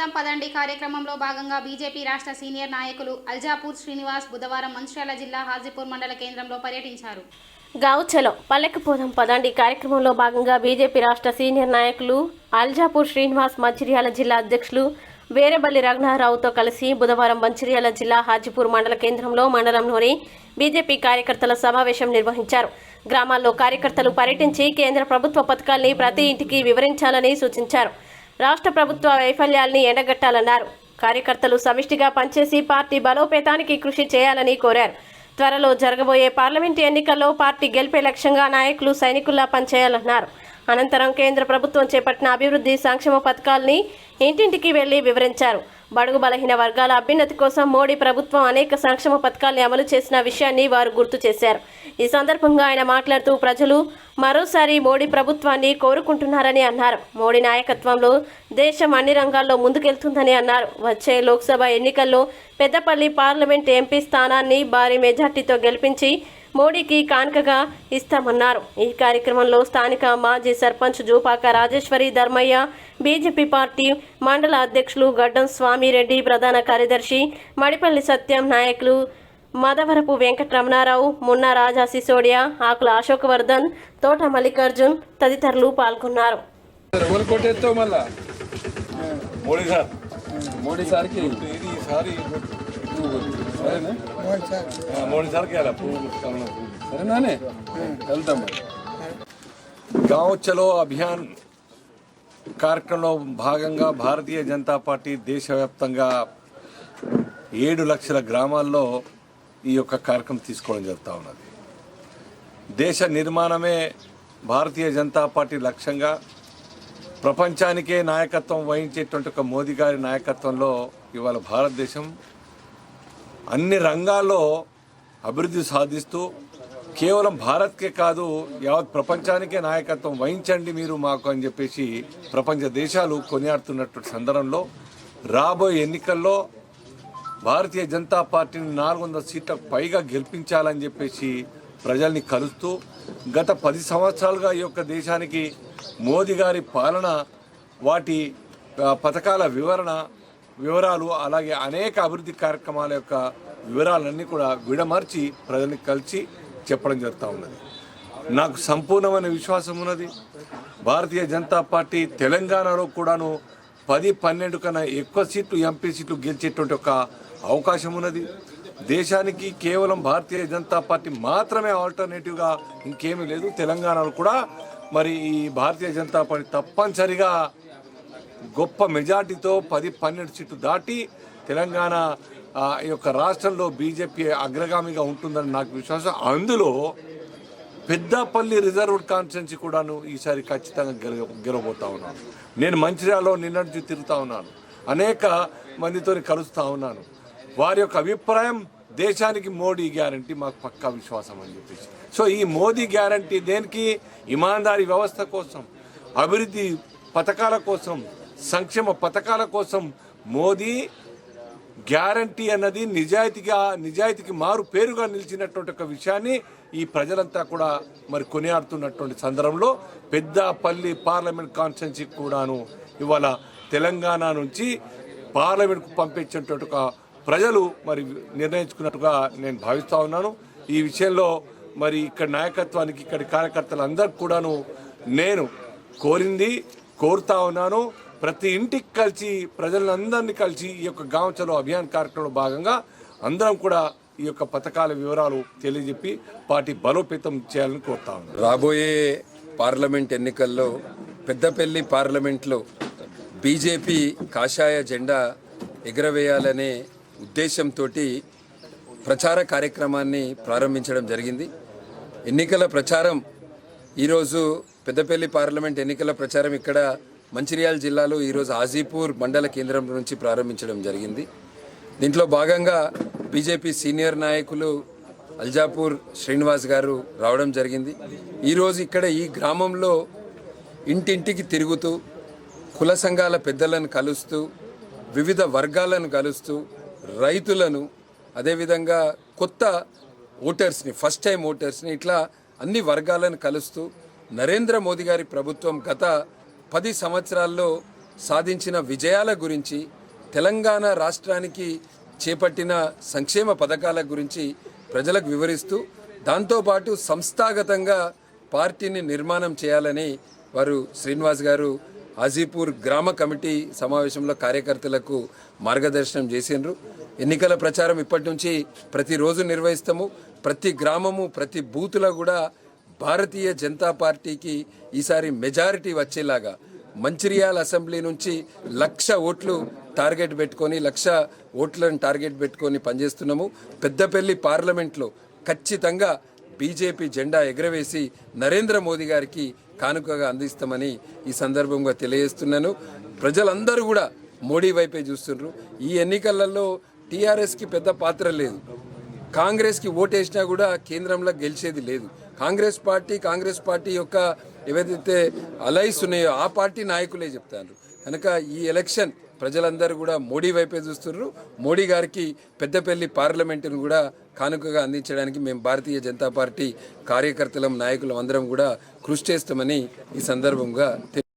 చలో పోదాం పదండి కార్యక్రమంలో భాగంగా బీజేపీ రాష్ట్ర సీనియర్ నాయకులు అల్జాపూర్ శ్రీనివాస్ బుధవారం మంచిర్యాల జిల్లా హాజీపూర్ మండల కేంద్రంలో పర్యటించారు. గావ్ చలో పల్లెకు పోదాం పదండి. కార్యక్రమంలో భాగంగా బీజేపీ రాష్ట్ర సీనియర్ నాయకులు అల్జాపూర్ శ్రీనివాస్ మంచిర్యాల జిల్లా అధ్యక్షులు వేరేబల్లి రఘునారావుతో కలిసి బుధవారం మంచిర్యాల జిల్లా హాజీపూర్ మండల కేంద్రంలో మండలంలోని బీజేపీ కార్యకర్తల సమావేశం నిర్వహించారు. గ్రామాల్లో కార్యకర్తలు పర్యటించి కేంద్ర ప్రభుత్వ పథకాల్ని ప్రతి ఇంటికి వివరించాలని సూచించారు. రాష్ట్ర ప్రభుత్వ వైఫల్యాల్ని ఎండగట్టాలన్నారు. కార్యకర్తలు సమిష్టిగా పనిచేసి పార్టీ బలోపేతానికి కృషి చేయాలని కోరారు. త్వరలో జరగబోయే పార్లమెంటు ఎన్నికల్లో పార్టీ గెలిపే లక్ష్యంగా నాయకులు సైనికుల్లా పనిచేయాలన్నారు. అనంతరం కేంద్ర ప్రభుత్వం చేపట్టిన అభివృద్ధి సంక్షేమ పథకాల్ని ఇంటింటికి వెళ్ళి వివరించారు. బడుగు బలహీన వర్గాల అభ్యున్నతి కోసం మోడీ ప్రభుత్వం అనేక సంక్షేమ పథకాల్ని అమలు చేసిన విషయాన్ని వారు గుర్తు చేశారు. ఈ సందర్భంగా ఆయన మాట్లాడుతూ ప్రజలు మరోసారి మోడీ ప్రభుత్వాన్ని కోరుకుంటున్నారని అన్నారు. మోడీ నాయకత్వంలో దేశం అన్ని రంగాల్లో ముందుకెళ్తుందని అన్నారు. వచ్చే లోక్సభ ఎన్నికల్లో పెద్దపల్లి పార్లమెంట్ ఎంపీ స్థానాన్ని భారీ మెజార్టీతో గెలిపించి మోడీకి కానుకగా ఇస్తామన్నారు. ఈ కార్యక్రమంలో స్థానిక మాజీ సర్పంచ్ జూపాక రాజేశ్వరి ధర్మయ్య బీజేపీ పార్టీ మండల అధ్యక్షులు గడ్డం స్వామిరెడ్డి ప్రధాన కార్యదర్శి మడిపల్లి సత్యం నాయకులు మదవరపు వెంకటరమణారావు మున్న రాజా సిసోడియా ఆకుల అశోకవర్ధన్ తోట మల్లికార్జున్ తదితరులు పాల్గొన్నారు. మోడీ సార్. మోడీ సార్కి? ఇది మోడీ సార్కి వెళ్ళా పువ్వు కమలం పువ్వు. సరేనానే వెళ్తాం గావ్ చలో అభియాన్ కార్యక్రమంలో భాగంగా భారతీయ జనతా పార్టీ దేశవ్యాప్తంగా ఏడు లక్షల గ్రామాల్లో ఈ యొక్క కార్యక్రమం తీసుకోవడం జరుగుతూ ఉన్నది దేశ నిర్మాణమే భారతీయ జనతా పార్టీ లక్ష్యంగా ప్రపంచానికే నాయకత్వం వహించేటువంటి ఒక మోదీ గారి నాయకత్వంలో ఇవాళ భారతదేశం అన్ని రంగాల్లో అభివృద్ధి సాధిస్తూ కేవలం భారత్కే కాదు యావత్ ప్రపంచానికే నాయకత్వం వహించండి మీరు మాకు అని చెప్పేసి ప్రపంచ దేశాలు కొనియాడుతున్నటువంటి సందర్భంలో రాబోయే ఎన్నికల్లో భారతీయ జనతా పార్టీని నాలుగు వందల సీట్లకు పైగా గెలిపించాలని చెప్పేసి ప్రజల్ని కలుస్తూ గత పది సంవత్సరాలుగా ఈ యొక్క దేశానికి మోదీ గారి పాలన వాటి పథకాల వివరణ వివరాలు అలాగే అనేక అభివృద్ధి కార్యక్రమాల యొక్క వివరాలన్నీ కూడా విడమర్చి ప్రజల్ని కలిసి చెప్పడం జరుగుతూ ఉన్నది. నాకు సంపూర్ణమైన విశ్వాసం ఉన్నది. భారతీయ జనతా పార్టీ తెలంగాణలో కూడాను పది పన్నెండు కన్నా ఎక్కువ సీట్లు ఎంపీ సీట్లు గెలిచేటువంటి ఒక అవకాశం ఉన్నది. దేశానికి కేవలం భారతీయ జనతా పార్టీ మాత్రమే ఆల్టర్నేటివ్గా ఇంకేమీ లేదు. తెలంగాణలో కూడా మరి ఈ భారతీయ జనతా పార్టీ తప్పనిసరిగా గొప్ప మెజార్టీతో పది పన్నెండు సీట్లు దాటి తెలంగాణ ఈ యొక్క రాష్ట్రంలో బీజేపీ అగ్రగామిగా ఉంటుందని నాకు విశ్వాసం. అందులో పెద్దపల్లి రిజర్వ్డ్ కాన్స్టిట్యున్సీ కూడాను ఈసారి ఖచ్చితంగా గెల గెలవబోతా ఉన్నాను. నేను మంచిర్యాలలో నిన్న తిరుగుతూ ఉన్నాను. అనేక మందితో కలుస్తూ ఉన్నాను. వారి యొక్క అభిప్రాయం దేశానికి మోడీ గ్యారంటీ మాకు పక్కా విశ్వాసం అని చెప్పేసి. సో ఈ మోదీ గ్యారంటీ దేనికి? ఇమాందారీ వ్యవస్థ కోసం అభివృద్ధి పథకాల కోసం సంక్షేమ పథకాల కోసం మోదీ గ్యారంటీ అన్నది నిజాయితీగా నిజాయితీకి మారు పేరుగా నిలిచినటువంటి ఒక విషయాన్ని ఈ ప్రజలంతా కూడా మరి కొనియాడుతున్నటువంటి సందర్భంలో పెద్దపల్లి పార్లమెంట్ కాన్స్టెన్సీ కూడాను ఇవాళ తెలంగాణ నుంచి పార్లమెంట్కు పంపించేటువంటి ఒక ప్రజలు మరి నిర్ణయించుకున్నట్టుగా నేను భావిస్తూ ఉన్నాను. ఈ విషయంలో మరి ఇక్కడ నాయకత్వానికి ఇక్కడి కార్యకర్తలందరికీ కూడాను నేను కోరింది కోరుతా ఉన్నాను. ప్రతి ఇంటికి కలిసి ప్రజలందరినీ కలిసి ఈ యొక్క గాంవ్ చలో అభియాన్ కార్యక్రమంలో భాగంగా అందరం కూడా ఈ యొక్క పథకాల వివరాలు తెలియజెప్పి పార్టీ బలోపేతం చేయాలని కోరుతా రాబోయే పార్లమెంట్ ఎన్నికల్లో పెద్దపల్లి పార్లమెంట్లో బీజేపీ కాషాయ జెండా ఎగరవేయాలనే ఉద్దేశంతో ప్రచార కార్యక్రమాన్ని ప్రారంభించడం జరిగింది. ఎన్నికల ప్రచారం ఈరోజు పెద్దపల్లి పార్లమెంట్ ఎన్నికల ప్రచారం ఇక్కడ మంచిర్యాల జిల్లాలో ఈరోజు హాజీపూర్ మండల కేంద్రం నుంచి ప్రారంభించడం జరిగింది. దీంట్లో భాగంగా బీజేపీ సీనియర్ నాయకులు అల్జాపూర్ శ్రీనివాస్ గారు రావడం జరిగింది. ఈరోజు ఇక్కడ ఈ గ్రామంలో ఇంటింటికి తిరుగుతూ కుల సంఘాల పెద్దలను కలుస్తూ వివిధ వర్గాలను కలుస్తూ రైతులను అదేవిధంగా కొత్త ఓటర్స్ని ఫస్ట్ టైం ఓటర్స్ని ఇట్లా అన్ని వర్గాలను కలుస్తూ నరేంద్ర మోదీ గారి ప్రభుత్వం గత పది సంవత్సరాల్లో సాధించిన విజయాల గురించి తెలంగాణ రాష్ట్రానికి చేపట్టిన సంక్షేమ పథకాల గురించి ప్రజలకు వివరిస్తూ దాంతోపాటు సంస్థాగతంగా పార్టీని నిర్మాణం చేయాలని వారు శ్రీనివాస్ గారు హాజీపూర్ గ్రామ కమిటీ సమావేశంలో కార్యకర్తలకు మార్గదర్శనం చేసిండ్రు. ఎన్నికల ప్రచారం ఇప్పటి నుంచి ప్రతిరోజు నిర్వహిస్తాము. ప్రతి గ్రామము ప్రతి బూతులో కూడా భారతీయ జనతా పార్టీకి ఈసారి మెజారిటీ వచ్చేలాగా మంచిర్యాల అసెంబ్లీ నుంచి లక్ష ఓట్లు టార్గెట్ పెట్టుకొని లక్ష ఓట్లను టార్గెట్ పెట్టుకొని పనిచేస్తున్నాము. పెద్దపల్లి పార్లమెంట్లో ఖచ్చితంగా బీజేపీ జెండా ఎగరవేసి నరేంద్ర మోదీ గారికి కానుకగా అందిస్తామని ఈ సందర్భంగా తెలియజేస్తున్నాను. ప్రజలందరూ కూడా మోడీ వైపే చూస్తున్నారు. ఈ ఎన్నికలలో టీఆర్ఎస్కి పెద్ద పాత్ర లేదు. కాంగ్రెస్కి ఓటేసినా కూడా కేంద్రంలో గెలిచేది లేదు. కాంగ్రెస్ పార్టీ కాంగ్రెస్ పార్టీ యొక్క ఏవైతే అలైస్ ఉన్నాయో ఆ పార్టీ నాయకులే చెప్తారు. కనుక ఈ ఎలక్షన్ ప్రజలందరూ కూడా మోడీ వైపే చూస్తున్నారు మోడీ గారికి పెద్దపల్లి పార్లమెంటును కూడా కానుకగా అందించడానికి మేము భారతీయ జనతా పార్టీ కార్యకర్తలం నాయకులం అందరం కూడా కృషి చేస్తామని ఈ సందర్భంగా తెలియ